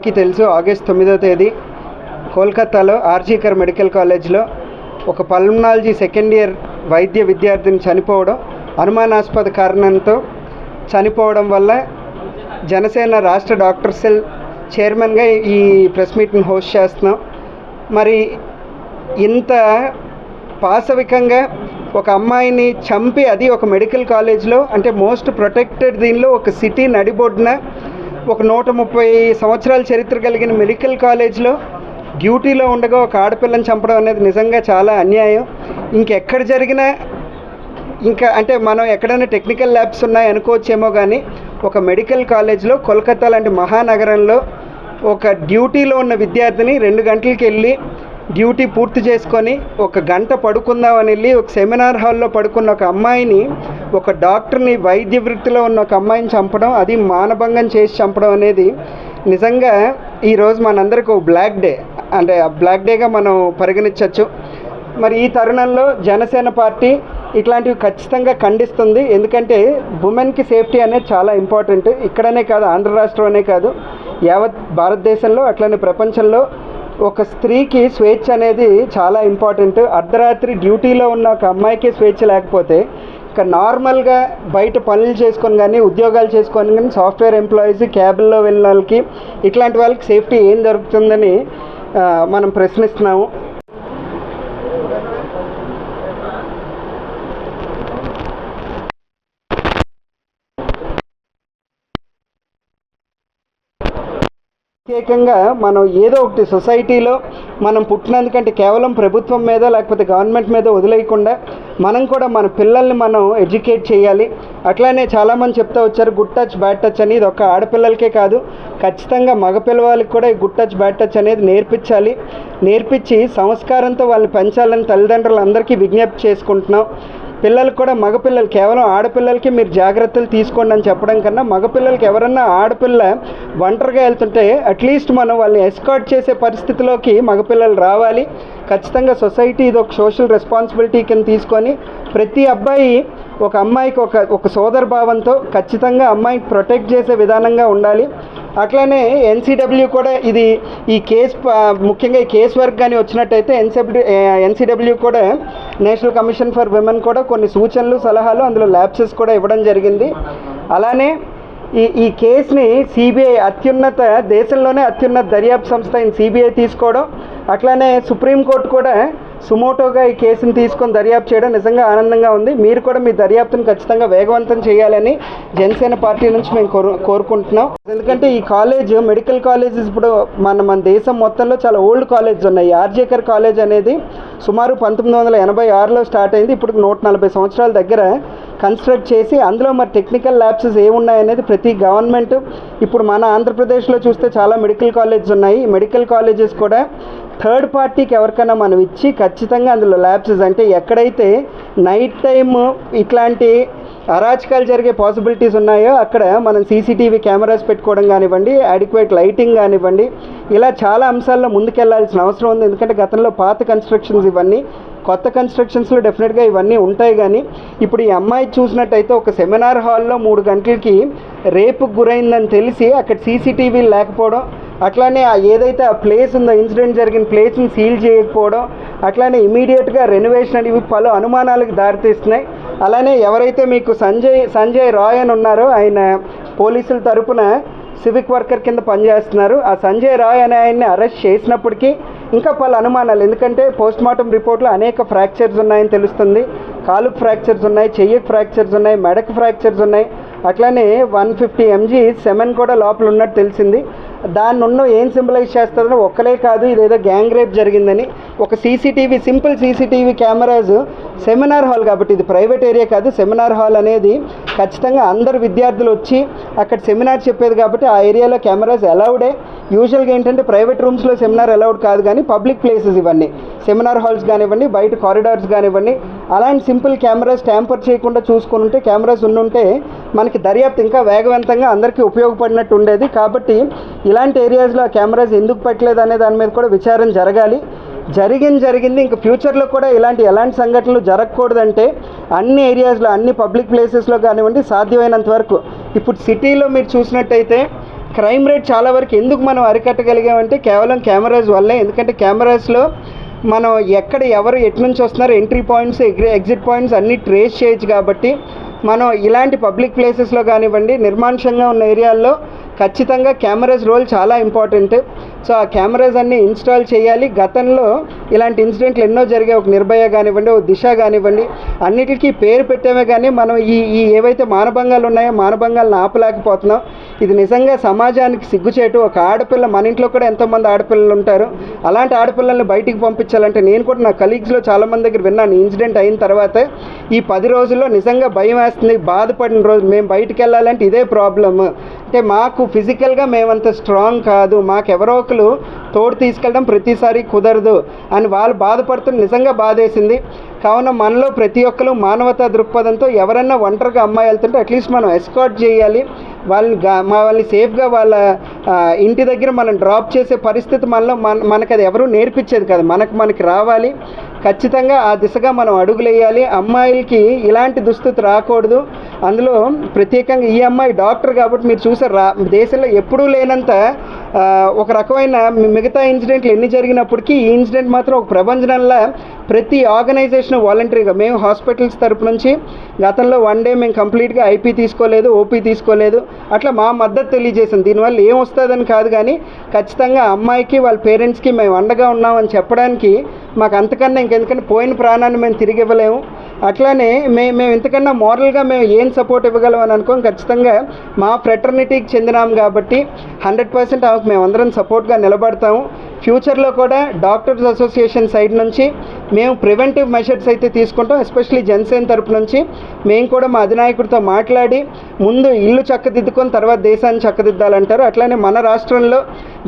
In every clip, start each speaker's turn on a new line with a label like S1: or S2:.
S1: అందరికీ తెలుసు ఆగస్ట్ తొమ్మిదో తేదీ కోల్కతాలో ఆర్జీకర్ మెడికల్ కాలేజ్లో ఒక పల్మనాలజీ సెకండ్ ఇయర్ వైద్య విద్యార్థిని చనిపోవడం అనుమానాస్పద కారణంతో చనిపోవడం వల్ల జనసేన రాష్ట్ర డాక్టర్ సెల్ చైర్మన్గా ఈ ప్రెస్ మీట్ని హోస్ట్ చేస్తున్నాం. మరి ఇంత పాశవికంగా ఒక అమ్మాయిని చంపి అది ఒక మెడికల్ కాలేజ్లో అంటే మోస్ట్ ప్రొటెక్టెడ్ దీనిలో ఒక సిటీ నడిబొడ్డున ఒక నూట ముప్పై సంవత్సరాల చరిత్ర కలిగిన మెడికల్ కాలేజ్లో డ్యూటీలో ఉండగా ఒక ఆడపిల్లని చంపడం అనేది నిజంగా చాలా అన్యాయం. ఇంకెక్కడ జరిగినా ఇంకా అంటే మనం ఎక్కడైనా టెక్నికల్ ల్యాబ్స్ ఉన్నాయి అనుకోవచ్చేమో కానీ ఒక మెడికల్ కాలేజ్లో కోల్కతా లాంటి మహానగరంలో ఒక డ్యూటీలో ఉన్న విద్యార్థిని రెండు గంటలకి వెళ్ళి డ్యూటీ పూర్తి చేసుకొని ఒక గంట పడుకుందామని వెళ్ళి ఒక సెమినార్ హాల్లో పడుకున్న ఒక అమ్మాయిని ఒక డాక్టర్ని వైద్య వృత్తిలో ఉన్న ఒక అమ్మాయిని చంపడం అది మానభంగం చేసి చంపడం అనేది నిజంగా ఈరోజు మనందరికీ ఒక బ్లాక్ డే. అంటే ఆ బ్లాక్ డేగా మనం పరిగణించవచ్చు మరి ఈ తరుణంలో జనసేన పార్టీ ఇట్లాంటివి ఖచ్చితంగా ఖండిస్తుంది. ఎందుకంటే ఉమెన్కి సేఫ్టీ అనేది చాలా ఇంపార్టెంట్. ఇక్కడనే కాదు ఆంధ్ర రాష్ట్రంలోనే కాదు యావత్ భారతదేశంలో అట్లనే ప్రపంచంలో ఒక స్త్రీకి స్వేచ్ఛ అనేది చాలా ఇంపార్టెంట్. అర్ధరాత్రి డ్యూటీలో ఉన్న ఒక అమ్మాయికి స్వేచ్ఛ లేకపోతే ఇక నార్మల్గా బయట పనులు చేసుకొని కానీ ఉద్యోగాలు చేసుకొని కానీ సాఫ్ట్వేర్ ఎంప్లాయీస్ క్యాబుల్లో వెళ్ళిన వాళ్ళకి ఇట్లాంటి వాళ్ళకి సేఫ్టీ ఏం దొరుకుతుందని మనం ప్రశ్నిస్తున్నాము. ప్రత్యేకంగా మనం ఏదో ఒకటి సొసైటీలో మనం పుట్టినందుకంటే కేవలం ప్రభుత్వం మీద లేకపోతే గవర్నమెంట్ మీద వదిలేయకుండా మనం కూడా మన పిల్లల్ని మనం ఎడ్యుకేట్ చేయాలి. అట్లానే చాలామంది చెప్తా వచ్చారు గుడ్ టచ్ బ్యాడ్ టచ్ అని ఇది ఒక ఆడపిల్లలకే కాదు. ఖచ్చితంగా మగ పిల్లవాళ్ళకి కూడా ఈ గుడ్ టచ్ బ్యాడ్ టచ్ అనేది నేర్పించాలి. నేర్పించి సంస్కారంతో వాళ్ళని పెంచాలని తల్లిదండ్రులందరికీ విజ్ఞప్తి చేసుకుంటున్నాం. పిల్లలకు కూడా మగపిల్లలు కేవలం ఆడపిల్లలకి మీరు జాగ్రత్తలు తీసుకోండి అని చెప్పడం కన్నా మగపిల్లలకి ఎవరన్నా ఆడపిల్ల ఒంటరిగా వెళ్తుంటే అట్లీస్ట్ మనం వాళ్ళని ఎస్కాట్ చేసే పరిస్థితిలోకి మగపిల్లలు రావాలి. ఖచ్చితంగా సొసైటీ ఇది ఒక సోషల్ రెస్పాన్సిబిలిటీ కింద తీసుకొని ప్రతి అబ్బాయి ఒక అమ్మాయికి ఒక ఒక సోదర భావంతో ఖచ్చితంగా అమ్మాయికి ప్రొటెక్ట్ చేసే విధానంగా ఉండాలి. అట్లానే ఎన్సీడబ్ల్యూ కూడా ఇది ఈ కేసు ముఖ్యంగా ఈ కేసు వర్క్ కానీ వచ్చినట్టయితే ఎన్సీడబ్ల్యూ ఎన్సీడబ్ల్యూ కూడా నేషనల్ కమిషన్ ఫర్ విమెన్ కూడా కొన్ని సూచనలు సలహాలు అందులో ల్యాబ్సెస్ కూడా ఇవ్వడం జరిగింది. అలానే ఈ ఈ కేసుని సిబిఐ అత్యున్నత దేశంలోనే అత్యున్నత దర్యాప్తు సంస్థ అయిన సిబిఐ తీసుకోవడం అట్లానే సుప్రీంకోర్టు కూడా సుమోటోగా ఈ కేసుని తీసుకొని దర్యాప్తు చేయడం నిజంగా ఆనందంగా ఉంది. మీరు కూడా మీ దర్యాప్తును ఖచ్చితంగా వేగవంతం చేయాలని జనసేన పార్టీ నుంచి మేము కోరు కోరుకుంటున్నాం. ఎందుకంటే ఈ కాలేజ్ మెడికల్ కాలేజెస్ ఇప్పుడు మన మన దేశం మొత్తంలో చాలా ఓల్డ్ కాలేజ్ ఉన్నాయి. ఆర్జేకర్ కాలేజ్ అనేది సుమారు పంతొమ్మిది వందల ఎనభై ఆరులో స్టార్ట్ అయింది. ఇప్పుడు నూట నలభై సంవత్సరాల దగ్గర కన్స్ట్రక్ట్ చేసి అందులో మరి టెక్నికల్ ల్యాబ్సెస్ ఏమున్నాయనేది ప్రతి గవర్నమెంట్ ఇప్పుడు మన ఆంధ్రప్రదేశ్లో చూస్తే చాలా మెడికల్ కాలేజెస్ ఉన్నాయి. మెడికల్ కాలేజెస్ కూడా థర్డ్ పార్టీకి ఎవరికైనా మనం ఇచ్చి ఖచ్చితంగా అందులో ల్యాప్సెస్ అంటే ఎక్కడైతే నైట్ టైమ్ ఇట్లాంటి అరాచకాలు జరిగే పాసిబిలిటీస్ ఉన్నాయో అక్కడ మనం సీసీటీవీ కెమెరాస్ పెట్టుకోవడం కానివ్వండి అడిక్వేట్ లైటింగ్ కానివ్వండి ఇలా చాలా అంశాల్లో ముందుకెళ్ళాల్సిన అవసరం ఉంది. ఎందుకంటే గతంలో పాత కన్స్ట్రక్షన్స్ ఇవన్నీ కొత్త కన్స్ట్రక్షన్స్లో డెఫినెట్గా ఇవన్నీ ఉంటాయి కానీ ఇప్పుడు ఈ అమ్మాయి చూసినట్టయితే ఒక సెమినార్ హాల్లో మూడు గంటలకి రేపుకు గురైందని తెలిసి అక్కడ సీసీటీవీ లేకపోవడం అట్లానే ఆ ఏదైతే ఆ ప్లేస్ ఉందో ఇన్సిడెంట్ జరిగిన ప్లేస్ని సీల్ చేయకపోవడం అట్లానే ఇమీడియట్గా రెనోవేషన్ అనేవి పలు అనుమానాలకు దారితీస్తున్నాయి. అలానే ఎవరైతే మీకు సంజయ్ సంజయ్ రాయ్ అని ఉన్నారో ఆయన పోలీసుల తరపున సివిక్ వర్కర్ కింద పనిచేస్తున్నారు. ఆ సంజయ్ రాయ్ అనే ఆయన్ని అరెస్ట్ చేసినప్పటికీ ఇంకా పలు అనుమానాలు. ఎందుకంటే పోస్ట్ మార్టం రిపోర్ట్లో అనేక ఫ్రాక్చర్స్ ఉన్నాయని తెలుస్తుంది. కాలుకు ఫ్రాక్చర్స్ ఉన్నాయి చెయ్యికి ఫ్రాక్చర్స్ ఉన్నాయి మెడకు ఫ్రాక్చర్స్ ఉన్నాయి. అట్లానే వన్ ఫిఫ్టీ ఎంజీ సెమెన్ కూడా లోపల ఉన్నట్టు తెలిసింది. దాన్ని ఉన్న ఏం సింబలైజ్ చేస్తారని ఒక్కలే కాదు ఇదేదో గ్యాంగ్ రేప్ జరిగిందని ఒక CCTV simple CCTV cameras seminar hall కాబట్టి ఇది ప్రైవేట్ ఏరియా కాదు సెమినార్ హాల్ అనేది ఖచ్చితంగా అందరు విద్యార్థులు వచ్చి అక్కడ సెమినార్ చెప్పేది కాబట్టి ఆ ఏరియాలో కెమెరాస్ అలౌడే. యూజువల్గా ఏంటంటే ప్రైవేట్ రూమ్స్లో సెమినార్ అలౌడ్ కాదు కానీ పబ్లిక్ ప్లేసెస్ ఇవన్నీ సెమినార్ హాల్స్ కానివ్వండి బయట కారిడార్స్ కానివ్వండి అలాంటి సింపుల్ కెమెరాస్ ట్యాంపర్ చేయకుండా చూసుకుని ఉంటే కెమెరాస్ ఉండుంటే మనకి దర్యాప్తు ఇంకా వేగవంతంగా అందరికీ ఉపయోగపడినట్టు ఉండేది కాబట్టి ఇలాంటి ఏరియాస్లో ఆ కెమెరాస్ ఎందుకు పెట్టలేదు అనే దాని మీద కూడా విచారణ జరగాలి. జరిగింది జరిగింది. ఇంక ఫ్యూచర్లో కూడా ఇలాంటి ఎలాంటి సంఘటనలు జరగకూడదంటే అన్ని ఏరియాస్లో అన్ని పబ్లిక్ ప్లేసెస్లో కానివ్వండి సాధ్యమైనంత వరకు. ఇప్పుడు సిటీలో మీరు చూసినట్టయితే క్రైమ్ రేట్ చాలా వరకు ఎందుకు మనం అరికట్టగలిగామంటే కేవలం కెమెరాస్ వల్లే. ఎందుకంటే కెమెరాస్లో మనం ఎక్కడ ఎవరు ఎటు నుంచి వస్తున్నారు ఎంట్రీ పాయింట్స్ ఎగ్జిట్ పాయింట్స్ అన్నీ ట్రేస్ చేయొచ్చు కాబట్టి మనం ఇలాంటి పబ్లిక్ ప్లేసెస్లో కానివ్వండి నిర్మానుషంగా ఉన్న ఏరియాల్లో ఖచ్చితంగా కెమెరాస్ రోల్ చాలా ఇంపార్టెంట్. సో ఆ కెమెరాస్ అన్ని ఇన్స్టాల్ చేయాలి. గతంలో ఇలాంటి ఇన్సిడెంట్లు ఎన్నో జరిగాయి. ఒక నిర్భయ కానివ్వండి ఒక దిశ కానివ్వండి అన్నిటికీ పేరు పెట్టామే కానీ మనం ఈ ఈ ఏవైతే మానభంగాలు ఉన్నాయో మానభంగాలను ఆపలేకపోతున్నాం. ఇది నిజంగా సమాజానికి సిగ్గుచేటు. ఒక ఆడపిల్ల మన ఇంట్లో కూడా ఎంతోమంది ఆడపిల్లలు ఉంటారు. అలాంటి ఆడపిల్లల్ని బయటికి పంపించాలంటే నేను కూడా నా కలీగ్స్లో చాలామంది దగ్గర విన్నాను. ఇన్సిడెంట్ అయిన తర్వాత ఈ పది రోజుల్లో నిజంగా భయం వేస్తుంది. బాధపడిన రోజు మేము బయటికి వెళ్ళాలంటే ఇదే ప్రాబ్లమ్. అంటే మాకు ఫిజికల్గా మేమంత స్ట్రాంగ్ కాదు. మాకు యువకులు తోడు తీసుకెళ్ళడం ప్రతిసారి కుదరదు అని వాళ్ళు బాధపడుతున్న నిజంగా బాధేసింది. కావున మనలో ప్రతి ఒక్కరు మానవతా దృక్పథంతో ఎవరన్నా ఒంటరిగా అమ్మాయి వెళ్తుంటే అట్లీస్ట్ మనం ఎస్కాట్ చేయాలి. వాళ్ళని మా వాళ్ళని సేఫ్గా వాళ్ళ ఇంటి దగ్గర మనం డ్రాప్ చేసే పరిస్థితి మనలో మన మనకు అది ఎవరు నేర్పించేది కాదు. మనకు మనకి రావాలి. ఖచ్చితంగా ఆ దిశగా మనం అడుగులేయాలి. అమ్మాయిలకి ఇలాంటి దుస్థితి రాకూడదు. అందులో ప్రత్యేకంగా ఈ అమ్మాయి డాక్టర్ కాబట్టి మీరు చూసారు రా దేశంలో ఎప్పుడూ లేనంత ఒక రకమైన మిగతా ఇన్సిడెంట్లు ఎన్ని జరిగినప్పటికీ ఈ ఇన్సిడెంట్ మాత్రం ఒక ప్రభంజనంలా ప్రతి ఆర్గనైజేషన్ వాలంటరీగా మేము హాస్పిటల్స్ తరపు నుంచి గతంలో వన్ డే మేము కంప్లీట్గా ఐపీ తీసుకోలేదు ఓపీ తీసుకోలేదు. అట్లా మా మద్దతు తెలియజేసాం దీనివల్ల ఏం వస్తుందని కాదు కానీ ఖచ్చితంగా అమ్మాయికి వాళ్ళ పేరెంట్స్కి మేము అండగా ఉన్నామని చెప్పడానికి మాకు అంతకన్నా ఇంకెందుకంటే పోయిన ప్రాణాన్ని మేము తిరిగి ఇవ్వలేము. అట్లానే మే మేము ఇంతకన్నా మోరల్గా మేము ఏం సపోర్ట్ ఇవ్వగలం అని అనుకోం. ఖచ్చితంగా మా ఫ్రెటర్నిటీకి చెందినాం కాబట్టి హండ్రెడ్ పర్సెంట్ ఆమెకు మేమందరం సపోర్ట్గా నిలబడతాము. ఫ్యూచర్లో కూడా డాక్టర్స్ అసోసియేషన్ సైడ్ నుంచి మేము ప్రివెంటివ్ మెషర్స్ అయితే తీసుకుంటాం ఎస్పెషలీ జనసేన తరపు నుంచి. మేము కూడా మా అధినాయకుడితో మాట్లాడి ముందు ఇల్లు చక్కదిద్దుకొని తర్వాత దేశాన్ని చక్కదిద్దాలంటారు. అట్లానే మన రాష్ట్రంలో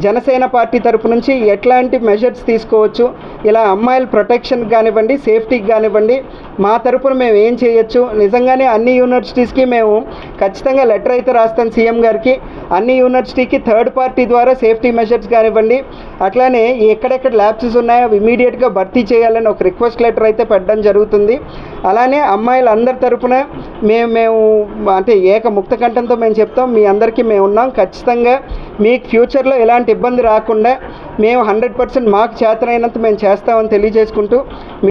S1: జనసేన పార్టీ తరపు నుంచి ఎట్లాంటి మెషర్స్ తీసుకోవచ్చు ఇలా అమ్మాయిల ప్రొటెక్షన్ కానివ్వండి సేఫ్టీకి కానివ్వండి మా తరపున మేము ఏం చేయొచ్చు? నిజంగానే అన్ని యూనివర్సిటీస్కి మేము ఖచ్చితంగా లెటర్ అయితే రాస్తాం సీఎం గారికి. అన్ని యూనివర్సిటీకి థర్డ్ పార్టీ ద్వారా సేఫ్టీ మెషర్స్ కానివ్వండి అట్లా అట్లానే ఎక్కడెక్కడ ల్యాబ్సెస్ ఉన్నాయో అవి ఇమీడియట్గా భర్తీ చేయాలని ఒక రిక్వెస్ట్ లెటర్ అయితే పెట్టడం జరుగుతుంది. అలానే అమ్మాయిలు అందరి తరపున మేము మేము అంటే ఏక ముక్త కంఠంతో మేము చెప్తాం మీ అందరికీ మేము ఉన్నాం. ఖచ్చితంగా మీకు ఫ్యూచర్లో ఎలాంటి ఇబ్బంది రాకుండా మేము హండ్రెడ్ పర్సెంట్ మాకు చేతనైనంత మేము చేస్తామని తెలియజేసుకుంటూ